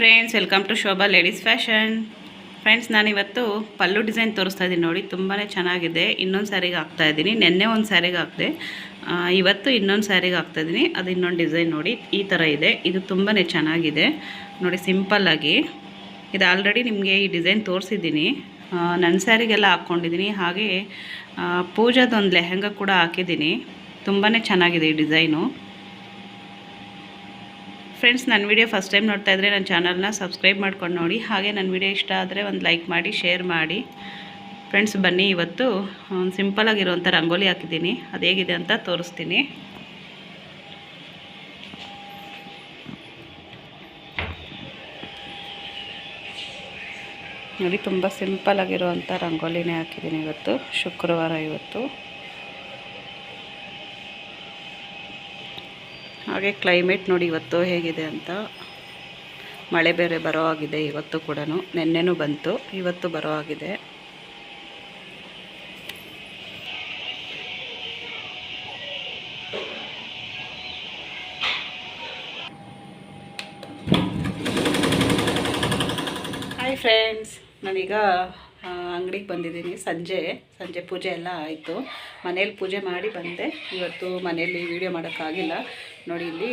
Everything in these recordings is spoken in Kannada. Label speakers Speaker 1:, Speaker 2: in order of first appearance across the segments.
Speaker 1: Friends welcome to Shobha ladies fashion friends ನಾನಿವತ್ತು ಪಲ್ಲು ಡಿಸೈನ್ ತೋರಿಸ್ತಾ ಇದ್ದೀನಿ ನೋಡಿ ತುಂಬಾ ಚೆನ್ನಾಗಿದೆ. ಇನ್ನೊಂದು ಸ್ಯಾರಿಗೆ ಹಾಕ್ತಾ ಇದ್ದೀನಿ, ನಿನ್ನೆ ಒಂದು ಸ್ಯಾರಿಗೆ ಹಾಕಿದೆ. ಇವತ್ತು ಇನ್ನೊಂದು ಸ್ಯಾರಿಗೆ ಹಾಕ್ತಾ ಇದ್ದೀನಿ, ಅದು ಇನ್ನೊಂದು ಡಿಸೈನ್ ನೋಡಿ, ಈ ಥರ ಇದೆ. ಇದು ತುಂಬಾ ಚೆನ್ನಾಗಿದೆ. ನೋಡಿ ಸಿಂಪಲ್ಲಾಗಿ ಇದು ಆಲ್ರೆಡಿ ನಿಮಗೆ ಈ ಡಿಸೈನ್ ತೋರಿಸಿದ್ದೀನಿ. ನನ್ನ ಸ್ಯಾರಿಗೆಲ್ಲ ಹಾಕ್ಕೊಂಡಿದ್ದೀನಿ ಹಾಗೆ ಪೂಜಾದೊಂದು ಲೆಹೆಂಗಾ ಕೂಡ ಹಾಕಿದ್ದೀನಿ. ತುಂಬಾ ಚೆನ್ನಾಗಿದೆ ಈ ಡಿಸೈನು. ಫ್ರೆಂಡ್ಸ್, ನನ್ನ ವಿಡಿಯೋ ಫಸ್ಟ್ ಟೈಮ್ ನೋಡ್ತಾ ಇದ್ದರೆ ನನ್ನ ಚಾನಲ್ನ ಸಬ್ಸ್ಕ್ರೈಬ್ ಮಾಡ್ಕೊಂಡು ನೋಡಿ. ಹಾಗೆ ನನ್ನ ವಿಡಿಯೋ ಇಷ್ಟ ಆದರೆ ಒಂದು ಲೈಕ್ ಮಾಡಿ, ಶೇರ್ ಮಾಡಿ. ಫ್ರೆಂಡ್ಸ್, ಬನ್ನಿ ಇವತ್ತು ಒಂದು ಸಿಂಪಲಾಗಿರುವಂಥ ರಂಗೋಲಿ ಹಾಕಿದ್ದೀನಿ. ಅದು ಹೇಗಿದೆ ಅಂತ ತೋರಿಸ್ತೀನಿ. ನೋಡಿ, ತುಂಬ ಸಿಂಪಲಾಗಿರುವಂಥ ರಂಗೋಲಿನೇ ಹಾಕಿದ್ದೀನಿ ಇವತ್ತು, ಶುಕ್ರವಾರ ಇವತ್ತು. ಹಾಗೆ ಕ್ಲೈಮೇಟ್ ನೋಡಿ ಇವತ್ತು ಹೇಗಿದೆ ಅಂತ. ಮಳೆ ಬೇರೆ ಬರೋ ಆಗಿದೆ ಇವತ್ತು ಕೂಡ ನಿನ್ನೆನೂ ಬಂತು, ಇವತ್ತು ಬರೋ ಆಗಿದೆ. ಹಾಯ್ ಫ್ರೆಂಡ್ಸ್ ನಾನೀಗ ಅಂಗಡಿಗೆ ಬಂದಿದ್ದೀನಿ. ಸಂಜೆ ಸಂಜೆ ಪೂಜೆ ಎಲ್ಲ ಆಯಿತು. ಮನೇಲಿ ಪೂಜೆ ಮಾಡಿ ಬಂದೆ. ಇವತ್ತು ಮನೆಯಲ್ಲಿ ವೀಡಿಯೋ ಮಾಡೋಕ್ಕಾಗಿಲ್ಲ. ನೋಡಿ ಇಲ್ಲಿ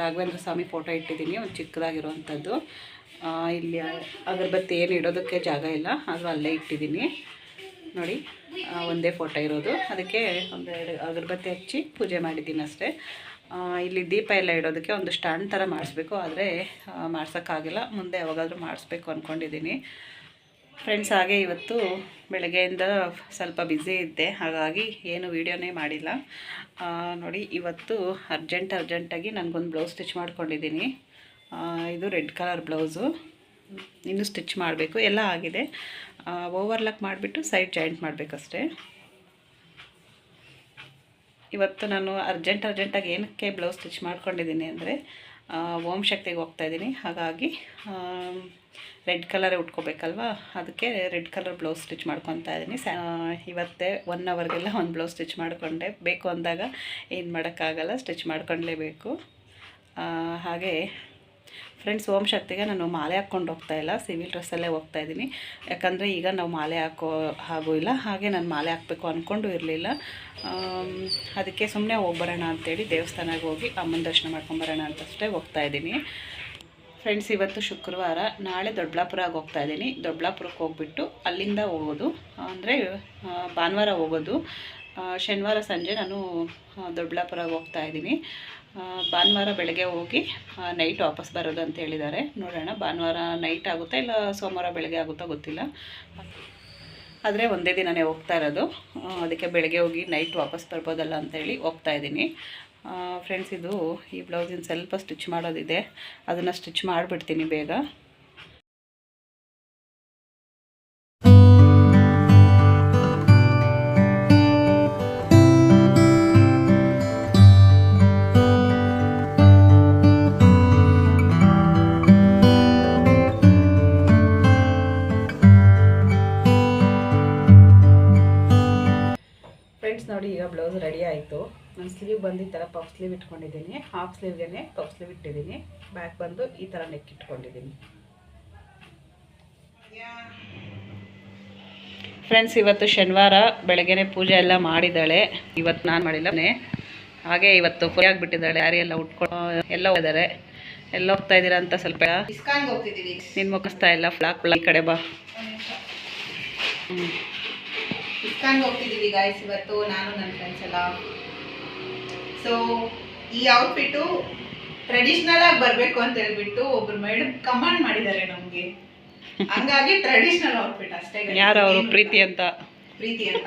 Speaker 1: ರಾಘವೇಂದ್ರ ಸ್ವಾಮಿ ಫೋಟೋ ಇಟ್ಟಿದ್ದೀನಿ, ಒಂದು ಚಿಕ್ಕದಾಗಿರುವಂಥದ್ದು. ಇಲ್ಲಿ ಅಗರಬತ್ತಿ ಏನು ಇಡೋದಕ್ಕೆ ಜಾಗ ಇಲ್ಲ ಅದು ಅಲ್ಲೇ ಇಟ್ಟಿದ್ದೀನಿ. ನೋಡಿ ಒಂದೇ ಫೋಟೋ ಇರೋದು. ಅದಕ್ಕೆ ಒಂದೆರಡು ಅಗರಬತ್ತಿ ಹಚ್ಚಿ ಪೂಜೆ ಮಾಡಿದ್ದೀನಿ ಅಷ್ಟೇ. ಇಲ್ಲಿ ದೀಪ ಎಲ್ಲ ಇಡೋದಕ್ಕೆ ಒಂದು ಸ್ಟ್ಯಾಂಡ್ ಥರ ಮಾಡಿಸ್ಬೇಕು, ಆದರೆ ಮಾಡ್ಸೋಕ್ಕಾಗಿಲ್ಲ. ಮುಂದೆ ಯಾವಾಗಾದರೂ ಮಾಡಿಸ್ಬೇಕು ಅಂದ್ಕೊಂಡಿದ್ದೀನಿ ಫ್ರೆಂಡ್ಸ್ ಹಾಗೆ ಇವತ್ತು ಬೆಳಗ್ಗೆಯಿಂದ ಸ್ವಲ್ಪ ಬ್ಯುಸಿ ಇದ್ದೆ. ಹಾಗಾಗಿ ಏನು ವೀಡಿಯೋನೇ ಮಾಡಿಲ್ಲ. ನೋಡಿ, ಇವತ್ತು ಅರ್ಜೆಂಟ್ ಅರ್ಜೆಂಟಾಗಿ ನನಗೊಂದು ಬ್ಲೌಸ್ ಸ್ಟಿಚ್ ಮಾಡ್ಕೊಂಡಿದ್ದೀನಿ. ಇದು ರೆಡ್ ಕಲರ್ ಬ್ಲೌಸು ಇನ್ನೂ ಸ್ಟಿಚ್ ಮಾಡಬೇಕು. ಎಲ್ಲ ಆಗಿದೆ. ಓವರ್ಲಾಕ್ ಮಾಡಿಬಿಟ್ಟು ಸೈಡ್ ಜಾಯಿಂಟ್ ಮಾಡಬೇಕಷ್ಟೇ. ಇವತ್ತು ನಾನು ಅರ್ಜೆಂಟ್ ಅರ್ಜೆಂಟಾಗಿ ಏನಕ್ಕೆ ಬ್ಲೌಸ್ ಸ್ಟಿಚ್ ಮಾಡ್ಕೊಂಡಿದ್ದೀನಿ ಅಂದರೆ ಓಂ ಶಕ್ತಿಗೆ ಹೋಗ್ತಾ ಇದ್ದೀನಿ. ಹಾಗಾಗಿ ರೆಡ್ ಕಲರೇ ಉಟ್ಕೋಬೇಕಲ್ವಾ? ಅದಕ್ಕೆ ರೆಡ್ ಕಲರ್ ಬ್ಲೌಸ್ ಸ್ಟಿಚ್ ಮಾಡ್ಕೊತಾ ಇದ್ದೀನಿ. ಸ್ಯಾ ಇವತ್ತೇ ಒನ್ ಅವರ್ಗೆಲ್ಲ ಒಂದು ಬ್ಲೌಸ್ ಸ್ಟಿಚ್ ಮಾಡಿಕೊಂಡೆ. ಬೇಕು ಅಂದಾಗ ಏನು ಮಾಡೋಕ್ಕಾಗಲ್ಲ, ಸ್ಟಿಚ್ ಮಾಡ್ಕೊಳ್ಲೇಬೇಕು ಹಾಗೆ ಫ್ರೆಂಡ್ಸ್ ಓಂ ಶಕ್ತಿಗೆ ನಾನು ಮಾಲೆ ಹಾಕ್ಕೊಂಡು ಹೋಗ್ತಾ ಇಲ್ಲ. ಸಿವಿಲ್ ಡ್ರೆಸ್ಸಲ್ಲೇ ಹೋಗ್ತಾ ಇದ್ದೀನಿ. ಯಾಕಂದರೆ ಈಗ ನಾವು ಮಾಲೆ ಹಾಕೋ ಹಾಗೂ ಇಲ್ಲ ಹಾಗೆ ನಾನು ಮಾಲೆ ಹಾಕಬೇಕು ಅಂದ್ಕೊಂಡು ಇರಲಿಲ್ಲ. ಅದಕ್ಕೆ ಸುಮ್ಮನೆ ಹೋಗ್ಬರೋಣ ಅಂತೇಳಿ ದೇವಸ್ಥಾನಕ್ಕೆ ಹೋಗಿ ಅಮ್ಮನ ದರ್ಶನ ಮಾಡ್ಕೊಂಬರೋಣ ಅಂತಷ್ಟೇ ಹೋಗ್ತಾ ಇದ್ದೀನಿ. ಫ್ರೆಂಡ್ಸ್ ಇವತ್ತು ಶುಕ್ರವಾರ ನಾಳೆ ದೊಡ್ಡಬಳ್ಳಾಪುರಕ್ಕೆ ಹೋಗ್ತಾ ಇದ್ದೀನಿ. ದೊಡ್ಡಬಳ್ಳಾಪುರಕ್ಕೆ ಹೋಗ್ಬಿಟ್ಟು ಅಲ್ಲಿಂದ ಹೋಗೋದು. ಅಂದರೆ ಭಾನುವಾರ ಹೋಗೋದು. ಶನಿವಾರ ಸಂಜೆ ನಾನು ಆ, ಹೋಗ್ತಾ ಇದ್ದೀನಿ. ಭಾನುವಾರ ಬೆಳಗ್ಗೆ ಹೋಗಿ ನೈಟ್ ವಾಪಸ್ ಬರೋದು ಅಂತ ಹೇಳಿದ್ದಾರೆ. ನೋಡೋಣ, ಭಾನುವಾರ ನೈಟ್ ಆಗುತ್ತಾ ಇಲ್ಲ ಸೋಮವಾರ ಬೆಳಗ್ಗೆ ಆಗುತ್ತಾ ಗೊತ್ತಿಲ್ಲ. ಆದರೆ ಒಂದೇ ದಿನನೇ ಹೋಗ್ತಾ ಇರೋದು. ಅದಕ್ಕೆ ಬೆಳಗ್ಗೆ ಹೋಗಿ ನೈಟ್ ವಾಪಸ್ ಬರ್ಬೋದಲ್ಲ ಅಂತೇಳಿ ಹೋಗ್ತಾ ಇದ್ದೀನಿ. ಫ್ರೆಂಡ್ಸ್ ಇದು ಈ ಬ್ಲೌಸಿನ ಸ್ವಲ್ಪ ಸ್ಟಿಚ್ ಮಾಡೋದಿದೆ. ಅದನ್ನು ಸ್ಟಿಚ್ ಮಾಡಿಬಿಡ್ತೀನಿ ಬೇಗ. ಫ್ರೆಂಡ್ಸ್ ನೋಡಿ ಈಗ ಬ್ಲೌಸ್ ರೆಡಿ ಆಯಿತು. ನನ್ನ ಸ್ಲೀವ್ ಬಂದು ಈ ಥರ ಪಫ್ ಸ್ಲೀವ್ ಇಟ್ಕೊಂಡಿದ್ದೀನಿ ಹಾಫ್ ಸ್ಲೀವ್ಗೆ ಪಫ್ ಸ್ಲೀವ್ ಇಟ್ಟಿದ್ದೀನಿ. ಬ್ಯಾಕ್ ಬಂದು ಈ ಥರ ನೆಕ್ ಇಟ್ಕೊಂಡಿದ್ದೀನಿ. ಫ್ರೆಂಡ್ಸ್ ಇವತ್ತು ಶನಿವಾರ ಬೆಳಗ್ಗೆನೆ ಪೂಜೆ ಎಲ್ಲ ಮಾಡಿದ್ದಾಳೆ. ಇವತ್ತು ನಾನು ಮಾಡಿಲ್ಲನೆ ಹಾಗೆ ಇವತ್ತು ಫ್ರೀ ಆಗಿಬಿಟ್ಟಿದ್ದಾಳೆ. ಯಾರು ಎಲ್ಲ ಉಟ್ಕೊಂಡು ಎಲ್ಲ ಹೋಗಿದ್ದಾರೆ. ಎಲ್ಲ ಹೋಗ್ತಾ ಇದ್ದೀರಾ ಅಂತ ಸ್ವಲ್ಪ ನಿನ್ನ ಮುಗಿಸ್ತಾ ಇಲ್ಲ. ಫ್ಲಾಕ್ ಈ ಕಡೆ ಬಾ. ಹ್ಞೂ
Speaker 2: ಇಸ್ಕಾನ್ಗೆ ಹೋಗ್ತಿದ್ದೀವಿ ಗಾಯ್ಸ್ ಇವತ್ತು ನಾನು ನನ್ನ ಫ್ರೆಂಡ್ಸ್ ಎಲ್ಲ. ಸೊ ಈ ಔಟ್ಫಿಟ್ಟು ಟ್ರೆಡಿಷ್ನಲ್ ಆಗಿ ಬರಬೇಕು ಅಂತ ಹೇಳ್ಬಿಟ್ಟು ಒಬ್ರು ಮೇಡಮ್ ಕಮಾಂಡ್ ಮಾಡಿದ್ದಾರೆ ನಮಗೆ. ಹಂಗಾಗಿ ಟ್ರೆಡಿಷ್ನಲ್ ಔಟ್ಫಿಟ್ ಅಷ್ಟೇ.
Speaker 1: ಯಾರು ಅವರು? ಪ್ರೀತಿ ಅಂತ?
Speaker 2: ಪ್ರೀತಿ ಅಂತ.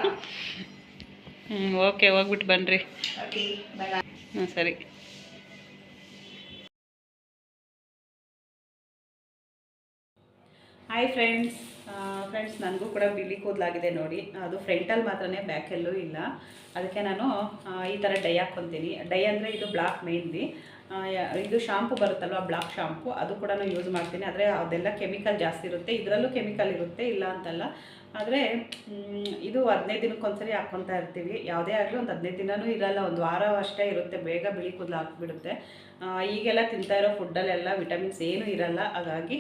Speaker 1: ಹ್ಞೂ ಓಕೆ ಹೋಗ್ಬಿಟ್ಟು ಬನ್ನಿರಿ
Speaker 2: ಓಕೆ
Speaker 1: ಹ್ಞೂ ಸರಿ. ಹಾಯ್ ಫ್ರೆಂಡ್ಸ್ ಫ್ರೆಂಡ್ಸ್ ನನಗೂ ಕೂಡ ಬಿಳಿ ಕೂದಲಾಗಿದೆ ನೋಡಿ. ಅದು ಫ್ರಂಟಲ್ಲಿ ಮಾತ್ರನೇ ಬ್ಯಾಕೆಲ್ಲೂ ಇಲ್ಲ. ಅದಕ್ಕೆ ನಾನು ಈ ಥರ ಡೈ ಹಾಕ್ಕೊತೀನಿ. ಡೈ ಅಂದರೆ ಇದು ಬ್ಲಾಕ್ ಮೇನ್ಲಿ ಇದು ಶಾಂಪು ಬರುತ್ತಲ್ವ ಬ್ಲಾಕ್ ಶಾಂಪು ಅದು ಕೂಡ ನಾನು ಯೂಸ್ ಮಾಡ್ತೀನಿ. ಆದರೆ ಅದೆಲ್ಲ ಕೆಮಿಕಲ್ ಜಾಸ್ತಿ ಇರುತ್ತೆ. ಇದರಲ್ಲೂ ಕೆಮಿಕಲ್ ಇರುತ್ತೆ, ಇಲ್ಲ ಅಂತಲ್ಲ. ಆದರೆ ಇದು ಹದಿನೈದು ದಿನಕ್ಕೊಂದ್ಸರಿ ಹಾಕ್ಕೊತಾ ಇರ್ತೀವಿ. ಯಾವುದೇ ಆಗಲಿ ಒಂದು ಹದಿನೈದು ದಿನವೂ ಇರಲ್ಲ. ಒಂದು ವಾರ ಅಷ್ಟೇ ಇರುತ್ತೆ. ಬೇಗ ಬಿಳಿ ಕೂದಲು ಹಾಕ್ಬಿಡುತ್ತೆ. ಈಗೆಲ್ಲ ತಿಂತಾ ಇರೋ ಫುಡ್ಡಲ್ಲೆಲ್ಲ ವಿಟಮಿನ್ಸ್ ಏನೂ ಇರಲ್ಲ. ಹಾಗಾಗಿ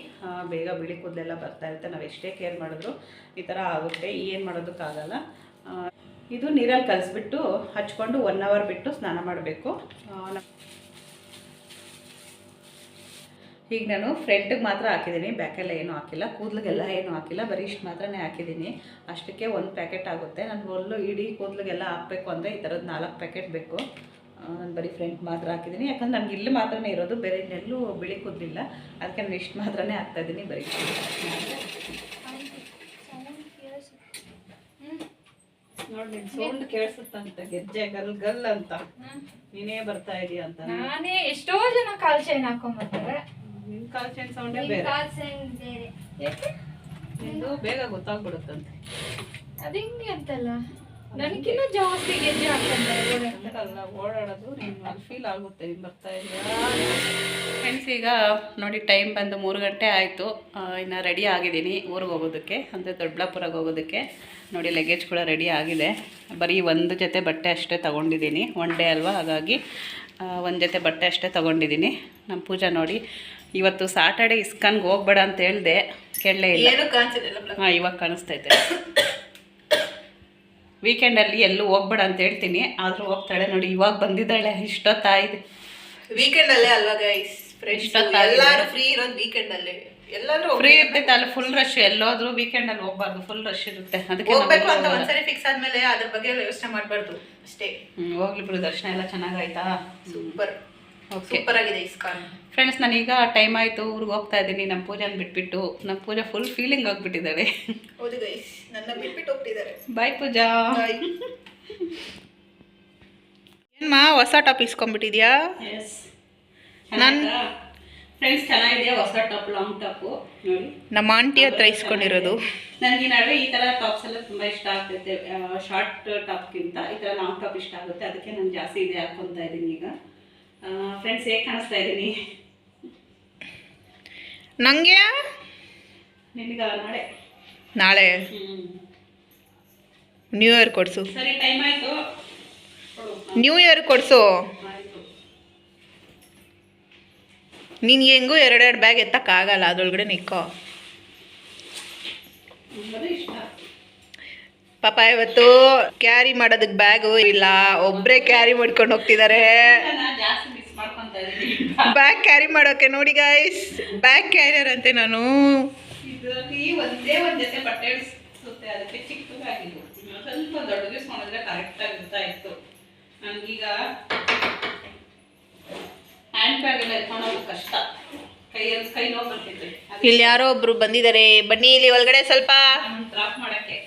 Speaker 1: ಬೇಗ ಬಿಳಿ ಕೂದಲೆಲ್ಲ ಬರ್ತಾ ಇರುತ್ತೆ. ನಾವು ಎಷ್ಟೇ ಕೇರ್ ಮಾಡಿದ್ರು ಈ ಥರ ಆಗುತ್ತೆ. ಏನು ಮಾಡೋದಕ್ಕಾಗಲ್ಲ. ಇದು ನೀರಲ್ಲಿ ಕಲಿಸ್ಬಿಟ್ಟು ಹಚ್ಕೊಂಡು ಒನ್ ಅವರ್ ಬಿಟ್ಟು ಸ್ನಾನ ಮಾಡಬೇಕು. ಈಗ ನಾನು ಫ್ರಂಟಿಗೆ ಮಾತ್ರ ಹಾಕಿದ್ದೀನಿ. ಬ್ಯಾಕೆಲ್ಲ ಏನೂ ಹಾಕಿಲ್ಲ. ಕೂದಲಿಗೆಲ್ಲ ಏನೂ ಹಾಕಿಲ್ಲ. ಬರೀ ಇಷ್ಟು ಮಾತ್ರನೇ ಹಾಕಿದ್ದೀನಿ. ಅಷ್ಟಕ್ಕೆ ಒಂದು ಪ್ಯಾಕೆಟ್ ಆಗುತ್ತೆ. ನಾನು ಒಲ್ಲು ಇಡೀ ಕೂದಲಿಗೆಲ್ಲ ಹಾಕಬೇಕು ಅಂದರೆ ಈ ಥರದ್ದು ನಾಲ್ಕು ಪ್ಯಾಕೆಟ್ ಬೇಕು. ನಾನು ಬರೀ ಫ್ರಂಟ್ ಮಾತ್ರ ಹಾಕಿದ್ದೀನಿ ಯಾಕಂದ್ರೆ ನನಗೆ ಇಲ್ಲಿ ಮಾತ್ರನೇ ಇರೋದು ಬೇರೆ ಇನ್ನೆಲ್ಲೂ ಬಿಳಿ ಕೂದಲಿಲ್ಲ. ಅದಕ್ಕೆ ನಾನು ಇಷ್ಟು ಮಾತ್ರನೇ ಹಾಕ್ತಾಯಿದ್ದೀನಿ ಬರೀ. ನೋಡಿ ಸೌಂಡ್ ಕೇಳಿಸುತ್ತಂತೆ ಗೆಜ್ಜೆ ಗಲ್ ಗಲ್ ಅಂತ. ನೀನೇ ಬರ್ತಾ ಇದೀಯ ಅಂತ.
Speaker 3: ನಾನೇ ಎಷ್ಟೋ ಜನ ಕಾಲ್ ಚೈನ್ ಹಾಕೊಂಬರ್ತಾರೆ.
Speaker 1: ನಿನ್ನ ಕಾಲ್ ಚೈನ್ ಸೌಂಡೇ ಬೇರೆ.
Speaker 3: ಕಾಲ್ ಚೈನ್ ಬೇರೆ.
Speaker 1: ನಿಂದು ಬೇಗ ಗೊತ್ತಾಗ್ಬಿಡುತ್ತಂತೆ.
Speaker 3: ಅದು ಹಿಂಗೆ ಅಂತಲ್ಲ? ನನಗಿನ್ನ ಜಾಸ್ತಿ ಗೆಜ್ಜೆ ಹಾಕ್ತಾರೆ
Speaker 1: ಅಲ್ಲ ಓಡಾಡೋದು ನಿಮ್ಗೆ ಫೀಲ್ ಆಗುತ್ತೆ ನೀನು ಬರ್ತಾ ಇದೆಯಾ ಫ್ರೆಂಡ್ಸ್ ಈಗ ನೋಡಿ ಟೈಮ್ ಬಂದು ಮೂರು ಗಂಟೆ ಆಯಿತು. ಇನ್ನು ರೆಡಿ ಆಗಿದ್ದೀನಿ ಊರಿಗೆ ಹೋಗೋದಕ್ಕೆ ಅಂದರೆ ದೊಡ್ಡಬಳ್ಳಾಪುರಗೆ ಹೋಗೋದಕ್ಕೆ. ನೋಡಿ ಲಗೇಜ್ ಕೂಡ ರೆಡಿ ಆಗಿದೆ. ಬರೀ ಒಂದು ಜೊತೆ ಬಟ್ಟೆ ಅಷ್ಟೇ ತೊಗೊಂಡಿದ್ದೀನಿ. ಒನ್ ಡೇ ಅಲ್ವಾ? ಹಾಗಾಗಿ ಒಂದು ಜೊತೆ ಬಟ್ಟೆ ಅಷ್ಟೇ ತೊಗೊಂಡಿದ್ದೀನಿ. ನಮ್ಮ ಪೂಜಾ ನೋಡಿ ಇವತ್ತು ಸಾಟರ್ಡೆ ಇಸ್ಕನ್ಗೆ ಹೋಗ್ಬೇಡ ಅಂತ ಹೇಳಿದೆ. ಕೇಳಲೇ ಇಲ್ಲ. ಹಾಂ ಇವಾಗ ಕಾಣಿಸ್ತೈತೆ ವೀಕೆಂಡಲ್ಲಿ ಎಲ್ಲೂ ಹೋಗ್ಬೇಡ ಅಂತ ಹೇಳ್ತೀನಿ. ಆದರೂ ಹೋಗ್ತಾಳೆ ನೋಡಿ ಇವಾಗ ಬಂದಿದ್ದಾಳೆ ಇಷ್ಟೊತ್ತಾಯ್ತು
Speaker 2: ವೀಕೆಂಡಲ್ಲೇ ಅಲ್ವಾ ಗೈಸ್ ಎಲ್ಲರೂ. ಫ್ರೀ ಇರೋದು ವೀಕೆಂಡ್ ಎಲ್ಲರೂ
Speaker 1: ಫ್ರೀ ಇರ್ತೈತೆ ಅಲ್ಲಿ ಫುಲ್ ರಶ್ ಎಲ್ಲೋದ್ರೂ ವೀಕೆಂಡಲ್ಲಿ ಹೋಗ್ಬಾರ್ದು ಫುಲ್ ರಶ್ ಇರುತ್ತೆ. ಅದಕ್ಕೆ
Speaker 2: ಹೋಗ್ಬೇಕು ಅಂತ ಒಂದ್ಸರಿ ಫಿಕ್ಸ್ ಆದ್ಮೇಲೆ ಅದ್ರ ಬಗ್ಗೆ ಯೋಚನೆ ಮಾಡ್ಬಾರ್ದು. ಅಷ್ಟೇ.
Speaker 1: ಹ್ಮ್, ಹೋಗ್ಲಿ ಬಿಡು ದರ್ಶನ ಎಲ್ಲ ಚೆನ್ನಾಗಾಯ್ತಾ?
Speaker 2: ಸೂಪರ್ ಸೂಪರ್ ಆಗಿದೆ ಇಸ್ಕಾನ್
Speaker 1: ಫ್ರೆಂಡ್ಸ್ ನಾನೀಗ ಟೈಮ್ ಆಯಿತು ಊರಿಗೆ ಹೋಗ್ತಾ ಇದ್ದೀನಿ. ನಮ್ಮ ಪೂಜಾನ ಬಿಟ್ಬಿಟ್ಟು ನಮ್ಮ ಪೂಜಾ ಫುಲ್ ಫೀಲಿಂಗ್ ಆಗಿಬಿಟ್ಟಿದ್ದಾಳೆ
Speaker 2: ಹೌದು ಗೈಸ್ ನನ್ನ ಬಿಟ್ಬಿಟ್ಟು ಹೋಗ್ತಿದ್ದಾರೆ.
Speaker 1: ಬಾಯ್ ಪೂಜಾ.
Speaker 2: ಏನ್ಮಾ ಹೊಸ ಟಾಪ್ ಇಸ್ಕೊಂಡ್ಬಿಟ್ಟಿದ್ಯಾ
Speaker 1: ಎಸ್
Speaker 2: ನನ್-
Speaker 1: ಫ್ರೆಂಡ್ಸ್ ಚೆನ್ನಾಗಿದೆ ಹೊಸ ಟಾಪ್ ಲಾಂಗ್ ಟಾಪು ನೋಡಿ.
Speaker 2: ನಮ್ಮ ಆಂಟಿ ಹತ್ರ ಇಸ್ಕೊಂಡಿರೋದು.
Speaker 1: ನನಗೆ ಈ ನಡುವೆ ಈ ಥರ ಟಾಪ್ಸ್ ಎಲ್ಲ ತುಂಬ ಇಷ್ಟ ಆಗ್ತೈತೆ ಶಾರ್ಟ್ ಟಾಪ್ಗಿಂತ ಈ ಥರ ಲಾಂಗ್ ಟಾಪ್ ಇಷ್ಟ ಆಗುತ್ತೆ. ಅದಕ್ಕೆ ನಾನು ಜಾಸ್ತಿ ಇದೆ ಹಾಕ್ಕೊತಾ ಇದ್ದೀನಿ ಈಗ. ಫ್ರೆಂಡ್ಸ್ ಹೇಗೆ ಕಾಣಿಸ್ತಾ ಇದ್ದೀನಿ
Speaker 2: ನಂಗೆ?
Speaker 1: ನಿನಗ ನಾಳೆ.
Speaker 2: ನಾಳೆ? ನ್ಯೂ ಇಯರ್ ಕೊಡಿಸು.
Speaker 1: ಸರಿ ಟೈಮ್ ಆಯಿತು.
Speaker 2: ನ್ಯೂ ಇಯರ್ ಕೊಡಿಸು.
Speaker 1: ನೀನು
Speaker 2: ನಿನ್ಗೆ ಹೆಂಗೂ ಎರಡೆರಡು ಬ್ಯಾಗ್ ಎತ್ತಕ್ಕಾಗಲ್ಲ ಅದ್ರೊಳಗಡೆ ನಿಕ್ಕೋ ಪಾಪ ಇವತ್ತು ಕ್ಯಾರಿ ಮಾಡೋದಕ್ಕೆ ಬ್ಯಾಗು ಇಲ್ಲ. ಒಬ್ಬರೇ ಕ್ಯಾರಿ ಮಾಡ್ಕೊಂಡು ಹೋಗ್ತಿದ್ದಾರೆ ಬ್ಯಾಗ್ ಕ್ಯಾರಿ ಮಾಡೋಕೆ ನೋಡಿ ಗಾಯ್ಸ್ ಬ್ಯಾಗ್ ಕ್ಯಾರಿಯರ್ ಅಂತೆ ನಾನು.
Speaker 1: ಇದರಲ್ಲಿ ಒಂದೇ ಒಂದು ಜೊತೆ ಬಟ್ಟೆ ಇಳಿಸುತ್ತೆ ಅದಕ್ಕೆ ಚಿಕ್ಕದಾಗಿದ್ದು. ಇನ್ನು ಸ್ವಲ್ಪ ದೊಡ್ಡದು ಇಸ್ಕೊಂಡಿದ್ರೆ ಕರೆಕ್ಟಾಗಿ ಇರ್ತಾ ಇತ್ತು. ನನಗೀಗ ಹ್ಯಾಂಡ್ ಬ್ಯಾಗ್ ಎಲ್ಲ ಎತ್ಕೊಳ್ಳೋದು ಕಷ್ಟ. ಕೈಯಲ್ಲಿ ಕೈ ನೋವು ಬರ್ತಿತ್ತು.
Speaker 2: ಇಲ್ಲಿ ಯಾರೋ ಒಬ್ರು ಬಂದಿದ್ದಾರೆ. ಬನ್ನಿ ಇಲ್ಲಿ ಒಳಗಡೆ ಸ್ವಲ್ಪ.
Speaker 1: ಡ್ರಾಪ್ ಮಾಡೋಕ್ಕೆ.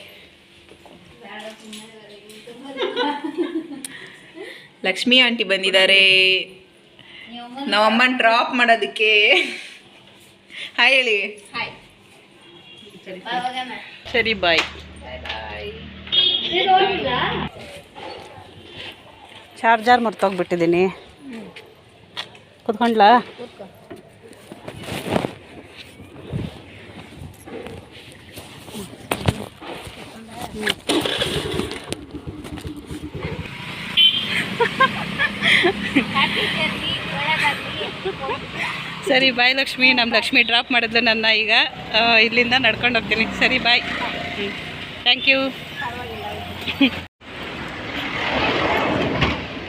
Speaker 2: ಲಕ್ಷ್ಮಿ ಆಂಟಿ ಬಂದಿದ್ದಾರೆ. ನಮ್ಮಮ್ಮನ ಡ್ರಾಪ್ ಮಾಡೋದಕ್ಕೆ. ಹಾಯ್ ಹೇಳಿ.
Speaker 3: ಹಾಯ್
Speaker 1: ಸರಿ
Speaker 2: ಸರಿ. ಬಾಯ್
Speaker 1: ಚಾರ್ಜರ್ ಮರ್ತೋಗ್ಬಿಟ್ಟಿದ್ದೀನಿ ಕುತ್ಕೊಂಡ್ಲಾ? ಸರಿ ಬಾಯ್ ಲಕ್ಷ್ಮಿ. ನಮ್ಮ ಲಕ್ಷ್ಮಿ ಡ್ರಾಪ್ ಮಾಡಿದ್ಲು ನನ್ನ ಈಗ. ಇಲ್ಲಿಂದ ನಡ್ಕೊಂಡು ಹೋಗ್ತೀನಿ. ಸರಿ ಬಾಯ್ ಥ್ಯಾಂಕ್ ಯು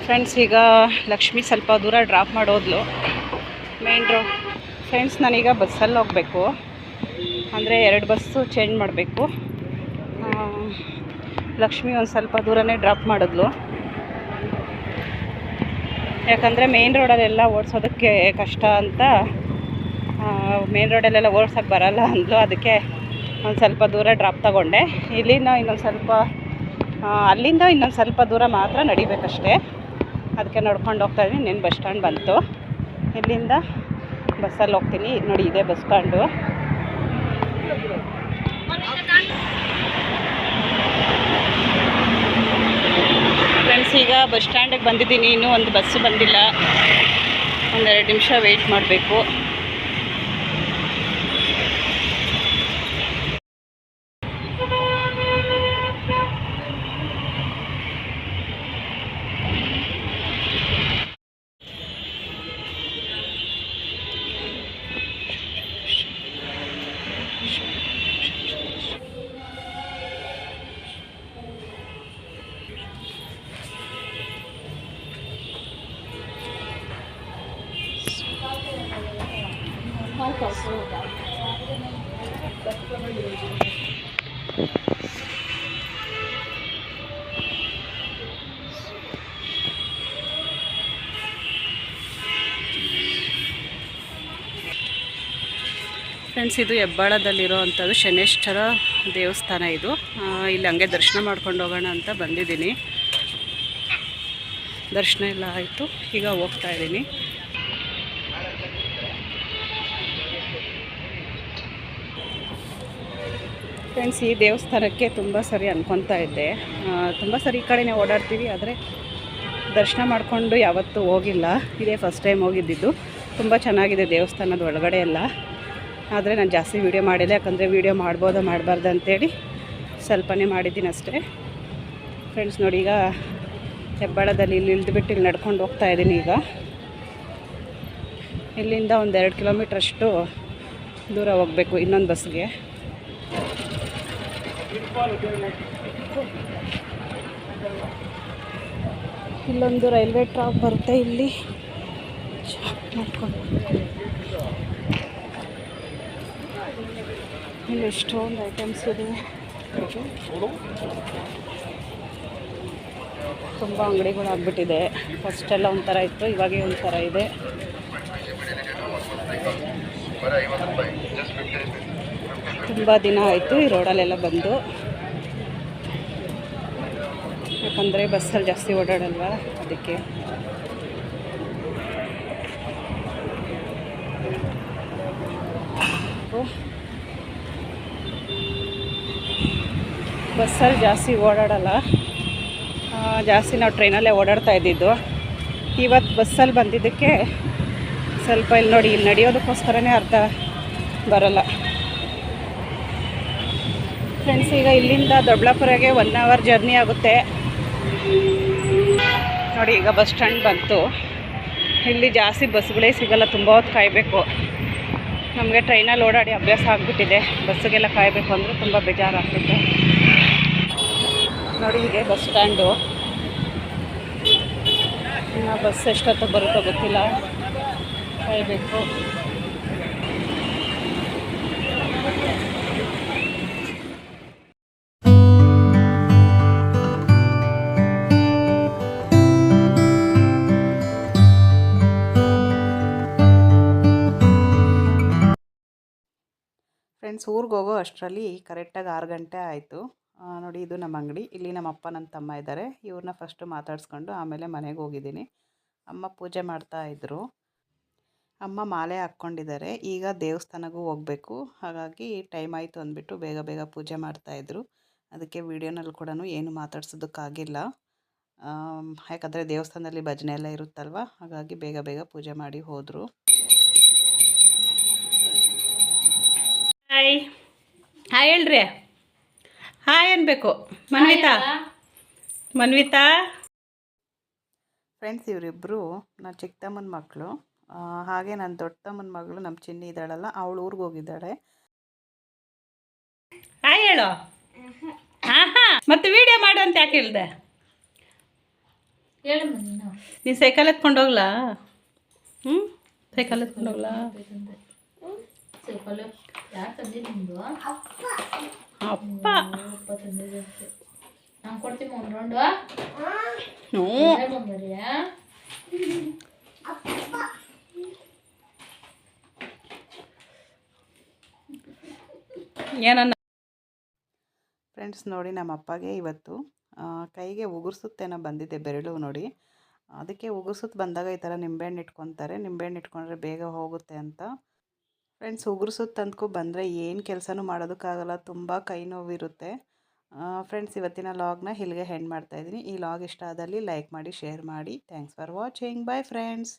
Speaker 1: ಫ್ರೆಂಡ್ಸ್ ಈಗ ಲಕ್ಷ್ಮಿ ಸ್ವಲ್ಪ ದೂರ ಡ್ರಾಪ್ ಮಾಡೋದ್ಲು. ಮೇನ್ ರೋ ಫ್ರೆಂಡ್ಸ್ ನಾನೀಗ ಬಸ್ಸಲ್ಲಿ ಹೋಗಬೇಕು. ಅಂದರೆ ಎರಡು ಬಸ್ಸು ಚೇಂಜ್ ಮಾಡಬೇಕು. ಲಕ್ಷ್ಮಿ ಒಂದು ಸ್ವಲ್ಪ ದೂರನೇ ಡ್ರಾಪ್ ಮಾಡಿದ್ಲು. ಯಾಕಂದರೆ ಮೇನ್ ರೋಡಲ್ಲೆಲ್ಲ ಓಡಿಸೋದಕ್ಕೆ ಕಷ್ಟ ಅಂತ ಮೇನ್ ರೋಡಲ್ಲೆಲ್ಲ ಓಡ್ಸೋಕ್ಕೆ ಬರಲ್ಲ ಅಂದ್ಲು. ಅದಕ್ಕೆ ಒಂದು ಸ್ವಲ್ಪ ದೂರ ಡ್ರಾಪ್ ತಗೊಂಡೆ. ಇಲ್ಲಿಂದ ಇನ್ನೊಂದು ಸ್ವಲ್ಪ ಅಲ್ಲಿಂದ ಇನ್ನೊಂದು ಸ್ವಲ್ಪ ದೂರ ಮಾತ್ರ ನಡಿಬೇಕಷ್ಟೇ. ಅದಕ್ಕೆ ನಡ್ಕೊಂಡು ಹೋಗ್ತಾ ಇದ್ದೀನಿ. ನಿನ್ನ ಬಸ್ ಸ್ಟ್ಯಾಂಡ್ ಬಂತು. ಇಲ್ಲಿಂದ ಬಸ್ಸಲ್ಲಿ ಹೋಗ್ತೀನಿ. ನೋಡಿ, ಇದೆ ಬಸ್ ಸ್ಟ್ಯಾಂಡು ಈಗ ಬಸ್ ಸ್ಟ್ಯಾಂಡಿಗೆ ಬಂದಿದ್ದೀನಿ. ಇನ್ನೂ ಒಂದು ಬಸ್ಸು ಬಂದಿಲ್ಲ. ಒಂದೆರಡು ನಿಮಿಷ ವೆಯ್ಟ್ ಮಾಡಬೇಕು. ಫ್ರೆಂಡ್ಸ್ ಇದು ಹೆಬ್ಬಾಳದಲ್ಲಿರೋ ಅಂಥದ್ದು ಶನೇಶ್ವರ ದೇವಸ್ಥಾನ ಇದು. ಇಲ್ಲಿ ಹಂಗೆ ದರ್ಶನ ಮಾಡ್ಕೊಂಡು ಹೋಗೋಣ ಅಂತ ಬಂದಿದ್ದೀನಿ. ದರ್ಶನ ಎಲ್ಲ ಆಯಿತು. ಈಗ ಹೋಗ್ತಾ ಇದ್ದೀನಿ. ಫ್ರೆಂಡ್ಸ್, ಈ ದೇವಸ್ಥಾನಕ್ಕೆ ತುಂಬ ಸರಿ ಅಂದ್ಕೊತಾ ಇದ್ದೆ. ತುಂಬ ಸರಿ ಈ ಕಡೆನೇ ಓಡಾಡ್ತೀವಿ, ಆದರೆ ದರ್ಶನ ಮಾಡಿಕೊಂಡು ಯಾವತ್ತೂ ಹೋಗಿಲ್ಲ. ಇದೇ ಫಸ್ಟ್ ಟೈಮ್ ಹೋಗಿದ್ದಿದ್ದು. ತುಂಬ ಚೆನ್ನಾಗಿದೆ ದೇವಸ್ಥಾನದ ಒಳಗಡೆ ಎಲ್ಲ. ಆದರೆ ನಾನು ಜಾಸ್ತಿ ವೀಡಿಯೋ ಮಾಡಿಲ್ಲ, ಯಾಕಂದರೆ ವೀಡಿಯೋ ಮಾಡ್ಬೋದಾ ಮಾಡಬಾರ್ದು ಅಂತೇಳಿ ಸ್ವಲ್ಪನೇ ಮಾಡಿದ್ದೀನಿ ಅಷ್ಟೇ. ಫ್ರೆಂಡ್ಸ್ ನೋಡಿ, ಈಗ ಹೆಬ್ಬಾಳದಲ್ಲಿ ಇಲ್ಲಿ ಇಳಿದ್ಬಿಟ್ಟು ಇಲ್ಲಿ ನಡ್ಕೊಂಡು ಹೋಗ್ತಾ ಇದ್ದೀನಿ ಈಗ. ಇಲ್ಲಿಂದ ಒಂದೆರಡು ಕಿಲೋಮೀಟ್ರಷ್ಟು ದೂರ ಹೋಗಬೇಕು ಇನ್ನೊಂದು ಬಸ್ಗೆ ಇಲ್ಲೊಂದು ರೈಲ್ವೆ ಟ್ರಾಕ್ ಬರುತ್ತೆ ಇಲ್ಲಿ. ಇಲ್ಲಿ ಎಷ್ಟೊಂದು ಐಟಮ್ಸ್ ಇದೆ. ತುಂಬ ಅಂಗಡಿಗಳು ಆಗ್ಬಿಟ್ಟಿದೆ. ಫಸ್ಟೆಲ್ಲ ಒಂಥರ ಇತ್ತು, ಇವಾಗೆ ಒಂಥರ ಇದೆ. ತುಂಬ ದಿನ ಆಯಿತು ಈ ರೋಡಲ್ಲೆಲ್ಲ ಬಂದು. ಯಾಕಂದರೆ ಬಸ್ಸಲ್ಲಿ ಜಾಸ್ತಿ ಓಡಾಡಲ್ವ? ಅದಕ್ಕೆ. ಬಸ್ಸಲ್ಲಿ ಜಾಸ್ತಿ ಓಡಾಡಲ್ಲ. ಜಾಸ್ತಿ ನಾವು ಟ್ರೈನಲ್ಲೇ ಓಡಾಡ್ತಾ ಇದ್ದಿದ್ದು. ಇವತ್ತು ಬಸ್ಸಲ್ಲಿ ಬಂದಿದ್ದಕ್ಕೆ ಸ್ವಲ್ಪ ಇಲ್ಲಿ ನೋಡಿ, ಇಲ್ಲಿ ನಡೆಯೋದಕ್ಕೋಸ್ಕರನೇ ಅರ್ಧ ಬರಲ್ಲ. ಫ್ರೆಂಡ್ಸ್ ಈಗ ಇಲ್ಲಿಂದ ದೊಡ್ಡಬಳ್ಳಾಪುರಗೆ ಒನ್ ಅವರ್ ಜರ್ನಿ ಆಗುತ್ತೆ. ನೋಡಿ, ಈಗ ಬಸ್ ಸ್ಟ್ಯಾಂಡ್ ಬಂತು. ಇಲ್ಲಿ ಜಾಸ್ತಿ ಬಸ್ಗಳೇ ಸಿಗಲ್ಲ, ತುಂಬ ಹೊತ್ತು ಕಾಯಬೇಕು. ನಮಗೆ ಟ್ರೈನಲ್ಲಿ ಓಡಾಡಿ ಅಭ್ಯಾಸ ಆಗಿಬಿಟ್ಟಿದೆ. ಬಸ್ಸಿಗೆಲ್ಲ ಕಾಯಬೇಕು ಅಂದರೆ ತುಂಬ ಬೇಜಾರಾಗ್ತಿದೆ ನೋಡಿ, ಹೀಗೆ ಬಸ್ ಸ್ಟ್ಯಾಂಡು. ಇನ್ನು ಬಸ್ ಎಷ್ಟೊತ್ತು ಬರುತ್ತೋ ಗೊತ್ತಿಲ್ಲ. ಕಾಯಬೇಕು. ಫ್ರೆಂಡ್ಸ್ ಊರಿಗೆ ಹೋಗೋ ಅಷ್ಟರಲ್ಲಿ ಕರೆಕ್ಟಾಗಿ ಆರು ಗಂಟೆ ಆಯಿತು. ನೋಡಿ ಇದು ನಮ್ಮ ಅಂಗಡಿ. ಇಲ್ಲಿ ನಮ್ಮ ಅಪ್ಪ, ನನ್ನ ತಮ್ಮ ಇದ್ದಾರೆ. ಇವ್ರನ್ನ ಫಸ್ಟು ಮಾತಾಡಿಸ್ಕೊಂಡು ಆಮೇಲೆ ಮನೆಗೆ ಹೋಗಿದ್ದೀನಿ. ಅಮ್ಮ ಪೂಜೆ ಮಾಡ್ತಾ ಇದ್ದರು ಅಮ್ಮ ಮಾಲೆ ಹಾಕ್ಕೊಂಡಿದ್ದಾರೆ. ಈಗ ದೇವಸ್ಥಾನಗೂ ಹೋಗಬೇಕು. ಹಾಗಾಗಿ ಟೈಮ್ ಆಯಿತು ಅಂದ್ಬಿಟ್ಟು ಬೇಗ ಬೇಗ ಪೂಜೆ ಮಾಡ್ತಾಯಿದ್ರು ಅದಕ್ಕೆ ವೀಡಿಯೋನಲ್ಲಿ ಕೂಡ ಏನು ಮಾತಾಡ್ಸೋದಕ್ಕಾಗಿಲ್ಲ. ಯಾಕಂದರೆ ದೇವಸ್ಥಾನದಲ್ಲಿ ಭಜನೆ ಎಲ್ಲ ಇರುತ್ತಲ್ವ? ಹಾಗಾಗಿ ಬೇಗ ಬೇಗ ಪೂಜೆ ಮಾಡಿ ಹೋದರು. ಹಾಯ್ ಹಾಯ್ ಹೇಳ್ರಿ. ಹಾಯ್ ಅನ್ಬೇಕು. ಮನ್ವಿತಾ? ಮನ್ವಿತಾ? ಫ್ರೆಂಡ್ಸ್ ಇವರಿಬ್ಬರು ನನ್ನ ಚಿಕ್ಕ ತಮ್ಮನ ಮಕ್ಕಳು ಹಾಗೆ ನನ್ನ ದೊಡ್ಡ ತಮ್ಮನ ಮಗಳು ನಮ್ಮ ಚಿನ್ನಿ ಇದ್ದಾಳಲ್ಲ ಅವಳು ಊರಿಗೆ ಹೋಗಿದ್ದಾಳೆ. ಹಾಯ್ ಹೇಳು. ಹಾ ಹಾಂ ಮತ್ತೆ ವಿಡಿಯೋ ಮಾಡು ಅಂತ ಯಾಕೆ ಹೇಳ್ದೆ?
Speaker 3: ನೀನು
Speaker 1: ಸೈಕಲ್ ಎತ್ಕೊಂಡೋಗ್ಲಾ ಹ್ಞೂ ಸೈಕಲ್ ಎತ್ಕೊಂಡು ಹೋಗ್ಲಾ? ಅಪ್ಪ. ಏನನ್ನ? ಫ್ರೆಂಡ್ಸ್ ನೋಡಿ ನಮ್ಮ ಅಪ್ಪಗೆ ಇವತ್ತು ಕೈಗೆ ಉಗುರ್ಸುತ್ತೇನೋ ಬಂದಿದೆ ಬೆರಳು ನೋಡಿ. ಅದಕ್ಕೆ ಉಗುರ್ಸುತ್ತೆ ಬಂದಾಗ ಈ ಥರ ನಿಂಬೆಹಣ್ಣು ಇಟ್ಕೊತಾರೆ. ನಿಂಬೆಹಣ್ಣು ಇಟ್ಕೊಂಡ್ರೆ ಬೇಗ ಹೋಗುತ್ತೆ ಅಂತ ಫ್ರೆಂಡ್ಸ್ ಉಗುರ್ಸುತ್ತಂದ್ಕೂ ಬಂದರೆ ಏನು ಕೆಲಸನೂ ಮಾಡೋದಕ್ಕಾಗಲ್ಲ, ತುಂಬ ಕೈ ನೋವಿರುತ್ತೆ. ಫ್ರೆಂಡ್ಸ್, ಇವತ್ತಿನ ಲಾಗ್ನ ಇಲ್ಲಿಗೆ ಹೆಂಡ್ ಮಾಡ್ತಾಯಿದ್ದೀನಿ ಈ ಲಾಗ್ ಇಷ್ಟ ಆದಲ್ಲಿ ಲೈಕ್ ಮಾಡಿ, ಶೇರ್ ಮಾಡಿ. Thanks for watching. Bye friends.